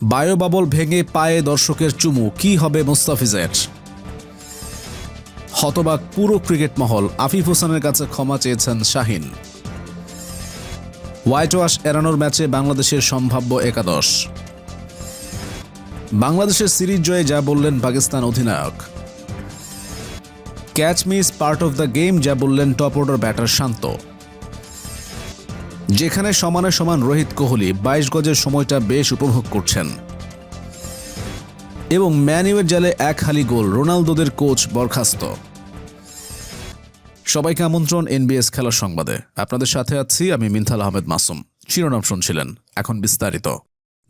Bio bubble ভেঙে পায়ে দর্শকের চুমু। কি হবে মুস্তাফিজের? হতবাক পুরো ক্রিকেট মহল। আফিফ হোসেনের কাছে ক্ষমা চেয়েছেন শাহিন। হোয়াইট ওয়াশ এড়ানোর ম্যাচে বাংলাদেশের সম্ভাব্য একাদশ। বাংলাদেশের সিরিজ জয়ে যা বললেন পাকিস্তান অধিনায়ক। Catch miss part of the game যা বললেন টপ অর্ডার ব্যাটার শান্ত। যেখানে সমানে সমান রোহিত কোহলি বাইশ গজের সময়টা বেশ উপভোগ করছেন। এবং ম্যানিউয়ের জালে এক হালি গোল রোনালদোদের কোচ বরখাস্ত। সবাইকে আমন্ত্রণ এনবিএস খেলার সংবাদে। আপনাদের সাথে আছি আমি মিনথাল আহমেদ মাসুম। শিরোনাম শুনছিলেন, এখন বিস্তারিত।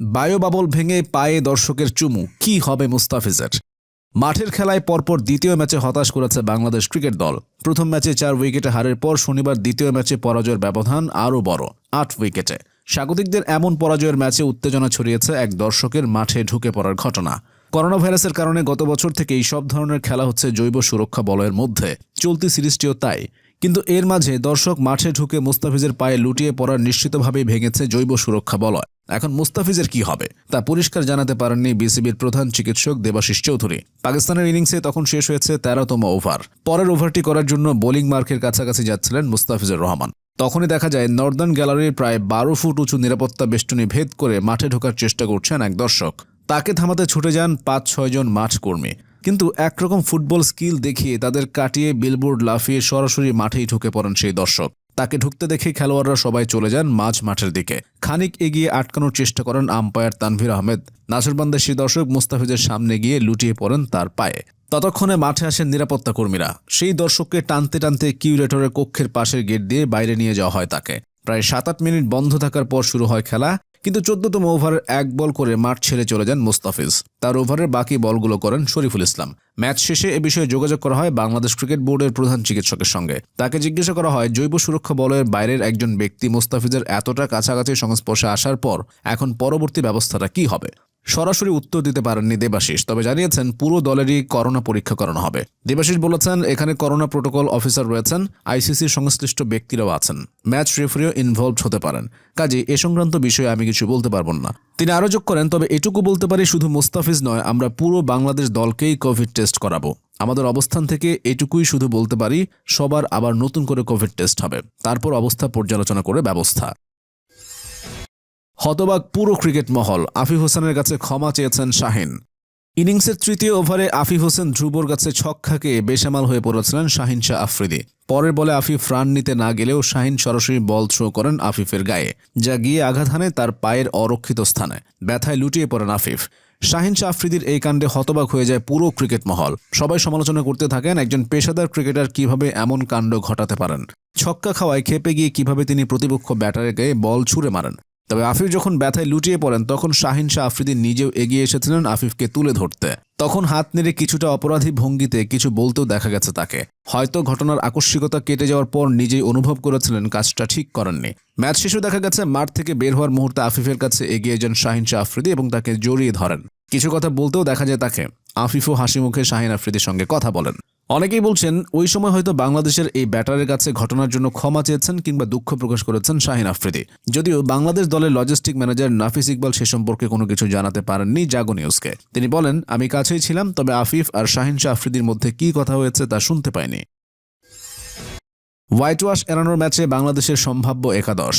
বায়ো বাবল ভেঙে পায়ে দর্শকের চুমু, কি হবে মুস্তাফিজের? মাঠের খেলায় পরপর দ্বিতীয় ম্যাচে হতাশ করেছে বাংলাদেশ ক্রিকেট দল। প্রথম ম্যাচে চার উইকেটে হারের পর শনিবার দ্বিতীয় ম্যাচে পরাজয়ের ব্যবধান আরও বড়, আট উইকেটে। স্বাগতিকদের এমন পরাজয়ের ম্যাচে উত্তেজনা ছড়িয়েছে এক দর্শকের মাঠে ঢুকে পড়ার ঘটনা। করোনা ভাইরাসের কারণে গত বছর থেকেই সব ধরনের খেলা হচ্ছে জৈব সুরক্ষা বলয়ের মধ্যে। চলতি সিরিজটিও তাই। কিন্তু এর মাঝে দর্শক মাঠে ঢুকে মুস্তাফিজের পায়ে লুটিয়ে পড়ার নিশ্চিতভাবেই ভেঙেছে জৈব সুরক্ষা বলয়। এখন মুস্তাফিজের কি হবে? তা পরিষ্কার জানাতে পারেননি বিসিবির প্রধান চিকিৎসক দেবাশিস চৌধুরী। পাকিস্তানের ইনিংসে তখন শেষ হয়েছে তেরোতম ওভার। পরের ওভারটি করার জন্য বোলিং মার্কের কাছাকাছি যাচ্ছিলেন মুস্তাফিজুর রহমান। তখনই দেখা যায়, নর্দার্ন গ্যালারির প্রায় বারো ফুট উঁচু নিরাপত্তা বেষ্টনী ভেদ করে মাঠে ঢোকার চেষ্টা করছেন এক দর্শক। তাকে থামাতে ছুটে যান পাঁচ ছয়জন মাঠ কর্মী কিন্তু একরকম ফুটবল স্কিল দেখিয়ে তাদের কাটিয়ে বিলবোর্ড লাফিয়ে সরাসরি মাঠেই ঢুকে পড়েন সেই দর্শক। তাকে ঢুকতে দেখে খেলোয়াড়রা সবাই চলে যান মাঝ মাঠের দিকে। খানিক এগিয়ে আটকানোর চেষ্টা করেন আম্পায়ার তানভীর আহমেদ। নাসরবান্দার সেই দর্শক মুস্তাফিজের সামনে গিয়ে লুটিয়ে পড়েন তার পায়ে। ততক্ষণে মাঠে আসেন নিরাপত্তা কর্মীরা। সেই দর্শককে টানতে টানতে কিউরেটরের কক্ষের পাশের গেট দিয়ে বাইরে নিয়ে যাওয়া হয় তাকে। প্রায় সাত আট মিনিট বন্ধ থাকার পর শুরু হয় খেলা। কিন্তু চোদ্দতম ওভারের এক বল করে মাঠ ছেড়ে চলে যান মুস্তাফিজ। তার ওভারের বাকি বলগুলো করেন শরীফুল ইসলাম। ম্যাচ শেষে এ বিষয়ে যোগাযোগ করা হয় বাংলাদেশ ক্রিকেট বোর্ডের প্রধান চিকিৎসকের সঙ্গে। তাকে জিজ্ঞাসা করা হয়, জৈব সুরক্ষা বলয়ের বাইরের একজন ব্যক্তি মুস্তাফিজের এতটা কাছাকাছি সংস্পর্শে আসার পর এখন পরবর্তী ব্যবস্থাটা কি হবে? সরাসরি উত্তর দিতে পারেননি দেবাশিস, তবে জানিয়েছেন পুরো দলেরই করোনা পরীক্ষা করানো হবে। দেবাশিস বলেছেন, এখানে করোনা প্রোটোকল অফিসার রয়েছেন, আইসিসির সংশ্লিষ্ট ব্যক্তিরাও আছেন। ম্যাচ রেফারিও ইনভলভ হতে পারেন। কাজে এ সংক্রান্ত বিষয়ে আমি কিছু বলতে পারব না। তিনি আরও যোগ করেন, তবে এটুকু বলতে পারি, শুধু মুস্তাফিজ নয়, আমরা পুরো বাংলাদেশ দলকেই কোভিড টেস্ট করাবো। আমাদের অবস্থান থেকে এটুকুই শুধু বলতে পারি, সবার আবার নতুন করে কোভিড টেস্ট হবে। তারপর অবস্থা পর্যালোচনা করে ব্যবস্থা। হতবাক পুরো ক্রিকেট মহল আফিফ হোসেনের কাছে ক্ষমা চেয়েছেন শাহিন। ইনিংসের তৃতীয় ওভারে আফিফ হোসেন ধ্রুবর কাছে ছক্কাকে বেসামাল হয়ে পড়েছিলেন শাহিন শাহ আফ্রিদি। পরের বলে আফিফ রান নিতে না গেলেও শাহিন সরাসরি বল থ্রো করেন আফিফের গায়ে, যা গিয়ে আঘাত হানে তার পায়ের অরক্ষিত স্থানে, ব্যথায় লুটিয়ে পড়েন আফিফ। শাহিন শাহ আফ্রিদির এই কাণ্ডে হতবাক হয়ে যায় পুরো ক্রিকেট মহল। সবাই সমালোচনা করতে থাকেন একজন পেশাদার ক্রিকেটার কীভাবে এমন কাণ্ড ঘটাতে পারেন। ছক্কা খাওয়ায় খেপে গিয়ে কীভাবে তিনি প্রতিপক্ষ ব্যাটারের গায়ে বল ছুঁড়ে মারেন। তবে আফিফ যখন ব্যথায় লুটিয়ে পড়েন, তখন শাহিন শাহ আফ্রিদি নিজেও এগিয়ে এসেছিলেন আফিফকে তুলে ধরতে। তখন হাত নেড়ে কিছুটা অপরাধী ভঙ্গিতে কিছু বলতেও দেখা গেছে তাকে। হয়তো ঘটনার আকস্মিকতা কেটে যাওয়ার পর নিজেই অনুভব করেছিলেন কাজটা ঠিক করেননি। ম্যাচ শেষে দেখা গেছে, মাঠ থেকে বের হওয়ার মুহূর্তে আফিফের কাছে এগিয়ে যান শাহিন শাহ আফ্রিদি এবং তাকে জড়িয়ে ধরেন। কিছু কথা বলতেও দেখা যায় তাকে। আফিফও হাসি মুখে শাহিন আফ্রিদির সঙ্গে কথা বলেন। অনেকেই বলছেন, ওই সময় হয়তো বাংলাদেশের এই ব্যাটারের কাছে ঘটনার জন্য ক্ষমা চেয়েছেন কিংবা দুঃখ প্রকাশ করেছেন শাহিন আফ্রিদি। যদিও বাংলাদেশ দলের লজিস্টিক ম্যানেজার নাফিস ইকবাল সে সম্পর্কে কোনো কিছু জানাতে পারেননি জাগো নিউজকে। তিনি বলেন, আমি কাছেই ছিলাম, তবে আফিফ আর শাহিন শাহ আফ্রিদির মধ্যে কি কথা হয়েছে তা শুনতে পাইনি। হোয়াইট ওয়াশ এড়ানোর ম্যাচে বাংলাদেশের সম্ভাব্য একাদশ।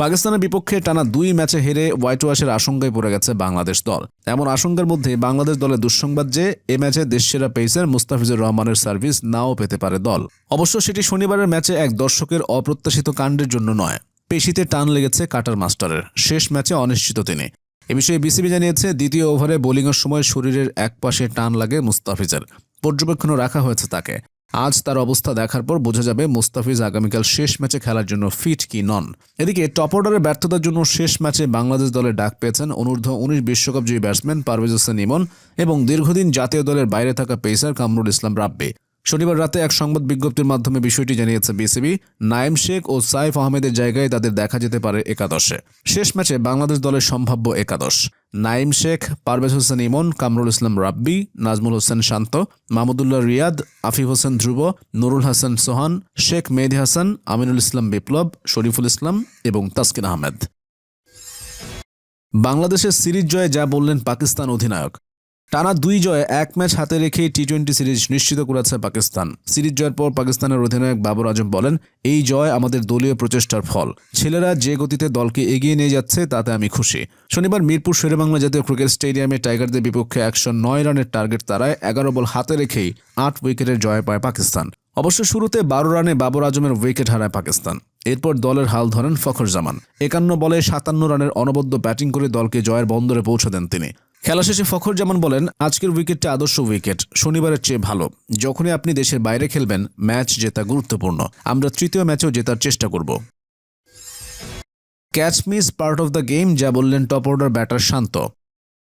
পাকিস্তানের বিপক্ষে টানা দুই ম্যাচে হেরে হোয়াইট ওয়াশের আশঙ্কায় পড়ে গেছে বাংলাদেশ দল। এমন আশঙ্কার মধ্যে বাংলাদেশ দলের দুঃসংবাদ যে, এ ম্যাচে দেশসেরা পেসার মুস্তাফিজুর রহমানের সার্ভিস নাও পেতে পারে দল। অবশ্য সেটি শনিবারের ম্যাচে এক দর্শকের অপ্রত্যাশিত কাণ্ডের জন্য নয়, পেশিতে টান লেগেছে কাটার মাস্টারের। শেষ ম্যাচে অনিশ্চিত তিনি। এ বিষয়ে বিসিবি জানিয়েছে, দ্বিতীয় ওভারে বোলিংয়ের সময় শরীরের এক পাশে টান লাগে মুস্তাফিজের। পর্যবেক্ষণও রাখা হয়েছে তাকে। আজ তার অবস্থা দেখার পর বোঝা যাবে মুস্তাফিজ আগামীকাল শেষ ম্যাচে খেলার জন্য ফিট কি নন। এদিকে টপ অর্ডারের ব্যর্থতার জন্য শেষ ম্যাচে বাংলাদেশ দলের ডাক পেয়েছেন অনূর্ধ্ব উনিশ বিশ্বকাপ জয়ী ব্যাটসম্যান পারভেজ হোসেন ইমন এবং দীর্ঘদিন জাতীয় দলের বাইরে থাকা পেসার কামরুল ইসলাম রাব্বি। শনিবার রাতে এক সংবাদ বিজ্ঞপ্তির মাধ্যমে বিষয়টি জানিয়েছে বিসিবি। নাইম শেখ ও সাইফ আহমেদের জায়গায় তাদের দেখা যেতে পারে একাদশে। শেষ ম্যাচে বাংলাদেশ দলের সম্ভাব্য একাদশ। নাইম শেখ, পারভেজ হোসেন ইমন, কামরুল ইসলাম রাব্বি, নাজমুল হোসেন শান্ত, মাহমুদুল্লাহ রিয়াদ, আফিফ হোসেন ধ্রুব, নুরুল হাসান সোহান, শেখ মেহেদি হাসান, আমিনুল ইসলাম বিপ্লব, শরীফুল ইসলাম এবং তাসকিন আহমেদ। বাংলাদেশের সিরিজ জয়ে যা বললেন পাকিস্তান অধিনায়ক। টানা দুই জয়ে এক ম্যাচ হাতে রেখেই টি টোয়েন্টি সিরিজ নিশ্চিত করেছে পাকিস্তান। সিরিজ জয়ের পর পাকিস্তানের অধিনায়ক বাবর আজম বলেন, এই জয় আমাদের দলীয় প্রচেষ্টার ফল। ছেলেরা যে গতিতে দলকে এগিয়ে নিয়ে যাচ্ছে, তাতে আমি খুশি। শনিবার মিরপুর শেরেবাংলা জাতীয় ক্রিকেট স্টেডিয়ামে টাইগারদের বিপক্ষে একশো নয় রানের টার্গেট তারায় এগারো বল হাতে রেখেই আট উইকেটের জয় পায় পাকিস্তান। অবশ্য শুরুতে বারো রানে বাবর আজমের উইকেট হারায় পাকিস্তান। এরপর দলের হাল ধরেন ফখর জামান একান্ন বলে সাতান্ন রানের অনবদ্য ব্যাটিং করে দলকে জয়ের বন্দরে পৌঁছে দেন তিনি। খেলা শেষে ফখর জামান বলেন, আজকের উইকেটটা আদর্শ উইকেট, শনিবারের চেয়ে ভালো। যখনই আপনি দেশের বাইরে খেলবেন, ম্যাচ জেতা গুরুত্বপূর্ণ। আমরা তৃতীয় ম্যাচেও জেতার চেষ্টা করব। Catch miss part of the game যা বললেন টপ অর্ডার ব্যাটার শান্ত।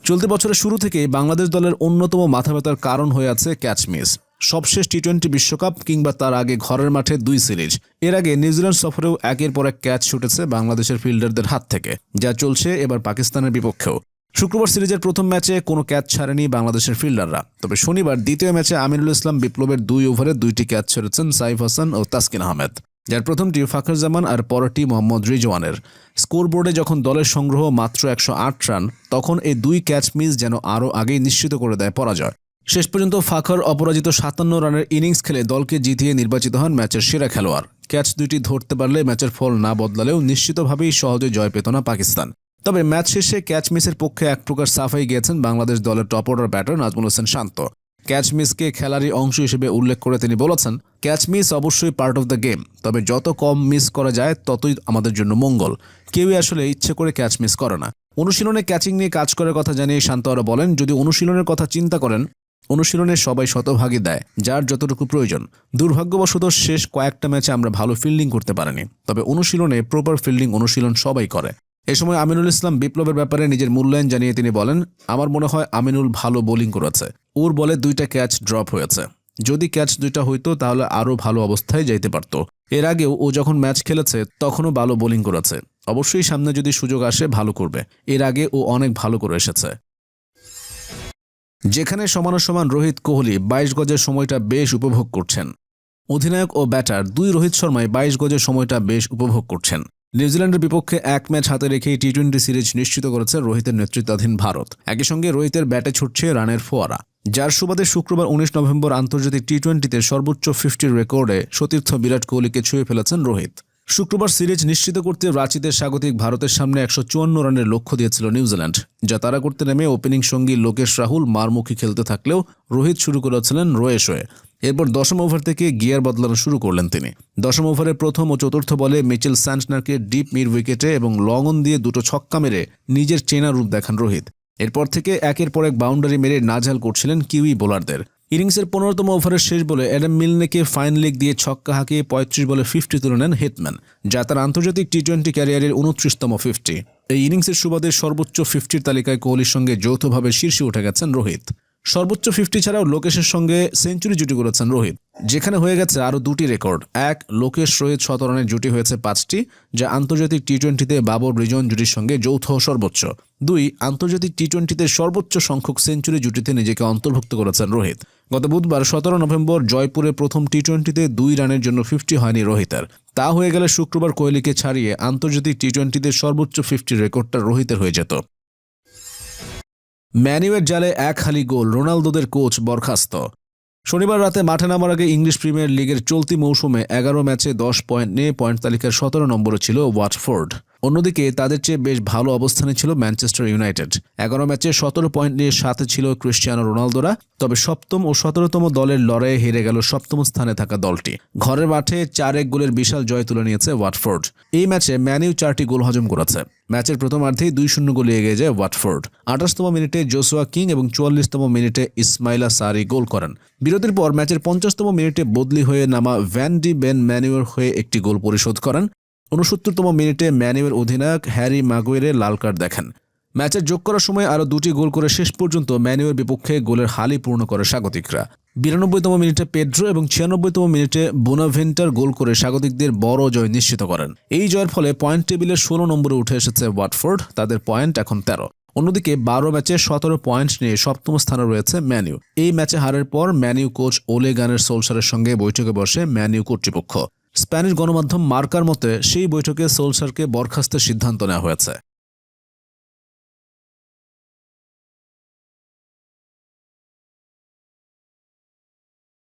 চলতি বছরের শুরু থেকেই বাংলাদেশ দলের অন্যতম মাথা ব্যথার কারণ হয়ে আছে ক্যাচ মিস সবশেষ টি টোয়েন্টি বিশ্বকাপ কিংবা তার আগে ঘরের মাঠে দুই সিরিজ। এর আগে নিউজিল্যান্ড সফরেও একের পর এক ক্যাচ ছুটেছে বাংলাদেশের ফিল্ডারদের হাত থেকে, যা চলছে এবার পাকিস্তানের বিপক্ষেও। শুক্রবার সিরিজের প্রথম ম্যাচে কোনো ক্যাচ ছাড়েনি বাংলাদেশের ফিল্ডাররা। তবে শনিবার দ্বিতীয় ম্যাচে আমিনুল ইসলাম বিপ্লবের দুই ওভারে দুইটি ক্যাচ ছেড়েছেন সাইফ হাসান ও তাসকিন আহমেদ। যার প্রথমটি ফাখর জামান আর পরটি মোহাম্মদ রিজওয়ানের। স্কোরবোর্ডে যখন দলের সংগ্রহ মাত্র একশো আট রান, তখন এই দুই ক্যাচ মিস যেন আরও আগেই নিশ্চিত করে দেয় পরাজয়। শেষ পর্যন্ত ফাখর অপরাজিত সাতান্ন রানের ইনিংস খেলে দলকে জিতিয়ে নির্বাচিত হন ম্যাচের সেরা খেলোয়াড়। ক্যাচ দুইটি ধরতে পারলে ম্যাচের ফল না বদলালেও নিশ্চিতভাবেই সহজে জয় পেত না পাকিস্তান। তবে ম্যাচ শেষে ক্যাচ মিসের পক্ষে এক প্রকার সাফাই গিয়েছেন বাংলাদেশ দলের top order batter Najmul Hossain Shanto. Catch মিসকে খেলারই অংশ হিসেবে উল্লেখ করে তিনি বলেছেন ক্যাচ মিস অবশ্যই পার্ট অফ দ্য গেম তবে যত কম মিস করা যায়, ততই আমাদের জন্য মঙ্গল। কেউই আসলে ইচ্ছে করে ক্যাচ মিস করে না। অনুশীলনে ক্যাচিং নিয়ে কাজ করার কথা জানিয়ে শান্ত আরও বলেন, যদি অনুশীলনের কথা চিন্তা করেন, অনুশীলনে সবাই শতভাগী দেয়, যার যতটুকু প্রয়োজন। দুর্ভাগ্যবশত শেষ কয়েকটা ম্যাচে আমরা ভালো ফিল্ডিং করতে পারিনি, তবে অনুশীলনে প্রপার ফিল্ডিং অনুশীলন সবাই করে। এ সময় আমিনুল ইসলাম বিপ্লবের ব্যাপারে নিজের মূল্যায়ন জানিয়ে তিনি বলেন, আমার মনে হয় আমিনুল ভালো বোলিং করেছে। ওর বলে দুইটা ক্যাচ ড্রপ হয়েছে। যদি ক্যাচ দুইটা হইতো, তাহলে আরও ভালো অবস্থায় যাইতে পারত। এর আগেও ও যখন ম্যাচ খেলেছে, তখনও ভালো বোলিং করেছে। অবশ্যই সামনে যদি সুযোগ আসে, ভালো করবে। এর আগে ও অনেক ভালো করে এসেছে। যেখানে সমানসমান রোহিত কোহলি বাইশ গজের সময়টা বেশ উপভোগ করছেন। অধিনায়ক ও ব্যাটার দুই রোহিত শর্মাই বাইশ গজের সময়টা বেশ উপভোগ করছেন। নিউজিল্যান্ডের বিপক্ষে এক ম্যাচ হাতে রেখেই টি টোয়েন্টি সিরিজ নিশ্চিত করেছে রোহিতের নেতৃত্বাধীন ভারত। একই সঙ্গে রোহিতের ব্যাটে ছুটছে রানের ফোয়ারা। যার সুবাদে শুক্রবার উনিশ নভেম্বর আন্তর্জাতিক টি টোয়েন্টিতে সর্বোচ্চ ফিফটির রেকর্ডে সতীর্থ বিরাট কোহলিকে ছুঁয়ে ফেলেছেন রোহিত। শুক্রবার সিরিজ নিশ্চিত করতে রাঁচিতে স্বাগতিক ভারতের সামনে একশো চুয়ান্ন রানের লক্ষ্য দিয়েছিল নিউজিল্যান্ড। যা তারা করতে নেমে ওপেনিং সঙ্গী লোকেশ রাহুল মারমুখী খেলতে থাকলেও রোহিত শুরু করেছিলেন রয়ে শোয়ে এরপর দশম ওভার থেকে গিয়ার বদলানো শুরু করলেন তিনি। দশম ওভারে প্রথম ও চতুর্থ বলে মিচেল স্যান্টনারকে ডিপ মিড উইকেটে এবং লং অন দিয়ে দুটো ছক্কা মেরে নিজের চেনা রূপ দেখান রোহিত। এরপর থেকে একের পর এক বাউন্ডারি মেরে নাজাল করছিলেন কিউই বোলারদের। ইনিংসের পনেরোতম ওভারের শেষ বলে অ্যাডাম মিলনেকে ফাইন লেগ দিয়ে ছক্কা হাঁকিয়ে পঁয়ত্রিশ বলে ফিফটি তুলে নেন হিটম্যান, যা তার আন্তর্জাতিক টি টোয়েন্টি ক্যারিয়ারের উনত্রিশতম ফিফটি। এই ইনিংসের সুবাদে সর্বোচ্চ ফিফটির তালিকায় কোহলির সঙ্গে যৌথভাবে শীর্ষে উঠে গেছেন রোহিত। সর্বোচ্চ ফিফটি ছাড়াও লোকেশের সঙ্গে সেঞ্চুরি জুটি করেছেন রোহিত, যেখানে হয়ে গেছে আরও দুটি রেকর্ড এক, লোকেশ রোহিত শতরানের জুটি হয়েছে পাঁচটি, যা আন্তর্জাতিক টি টোয়েন্টিতে বাবর রিজন জুটির সঙ্গে যৌথ সর্বোচ্চ। দুই, আন্তর্জাতিক টি টোয়েন্টিতে সর্বোচ্চ সংখ্যক সেঞ্চুরি জুটিতে নিজেকে অন্তর্ভুক্ত করেছেন রোহিত। গত বুধবার সতেরো নভেম্বর জয়পুরে প্রথম টি টোয়েন্টিতে দুই রানের জন্য ফিফটি হয়নি রোহিতের। তা হয়ে গেলে শুক্রবার কোহলিকে ছাড়িয়ে আন্তর্জাতিক টি টোয়েন্টিতে সর্বোচ্চ ফিফটি রেকর্ডটা রোহিতের হয়ে যেত। ম্যানিউয়ের জালে এক হালি গোল রোনালদোদের কোচ বরখাস্ত। শনিবার রাতে মাঠে নামার আগে ইংলিশ প্রিমিয়ার লিগের চলতি মৌসুমে এগারো ম্যাচে দশ পয়েন্ট নিয়ে পয়েন্ট তালিকার সতেরো নম্বরে ছিল ওয়াটফোর্ড। অন্যদিকে তাদের চেয়ে বেশ ভালো অবস্থানে ছিল ম্যানচেস্টার ইউনাইটেড। এগারো ম্যাচে সতেরো পয়েন্ট নিয়ে সাথে ছিল ক্রিস্টিয়ানো রোনালদোরা। তবে সপ্তম ও সতেরোতম দলের লড়াইয়ে হেরে গেল সপ্তম স্থানে থাকা দলটি। ঘরের মাঠে চার এক গোলের বিশাল জয় তুলে নিয়েছে ওয়াটফোর্ড। এই ম্যাচে ম্যানিউ চারটি গোল হজম করেছে। ম্যাচের প্রথমার্ধেই দুই শূন্য গোলে এগিয়ে যায় ওয়াটফোর্ড। আঠাশতম মিনিটে জোসুয়া কিং এবং চুয়াল্লিশতম মিনিটে ইসমাইলা সারি গোল করেন। বিরতির পর ম্যাচের পঞ্চাশতম মিনিটে বদলি হয়ে নামা ভ্যান ডি বেন ম্যানিউর হয়ে একটি গোল পরিশোধ করেন। উনসত্তরতম মিনিটে ম্যানিউয়ের অধিনায়ক হ্যারি মাগুয়েরে লাল কার্ড দেখেন। ম্যাচের যোগ করার সময় আরও দুটি গোল করে শেষ পর্যন্ত ম্যানুয়ের বিপক্ষে গোলের হালি পূর্ণ করে স্বাগতিকরা। বিরানব্বইতম মিনিটে পেড্রো এবং ছিয়ানব্বইতম মিনিটে বোনাভেন্টার গোল করে স্বাগতিকদের বড় জয় নিশ্চিত করেন। এই জয়ের ফলে পয়েন্ট টেবিলে ষোলো নম্বরে উঠে এসেছে ওয়াটফোর্ড, তাদের পয়েন্ট এখন তেরো। অন্যদিকে বারো ম্যাচে সতেরো পয়েন্ট নিয়ে সপ্তম স্থানে রয়েছে ম্যানিউ এই ম্যাচে হারের পর ম্যানিউ কোচ ওলে গানের সোলসারের সঙ্গে বৈঠকে বসে ম্যানিউ কর্তৃপক্ষ। স্প্যানিশ গণমাধ্যম মার্কার মতে সেই বৈঠকে সোলসারকে বরখাস্তের সিদ্ধান্ত নেওয়া হয়েছে।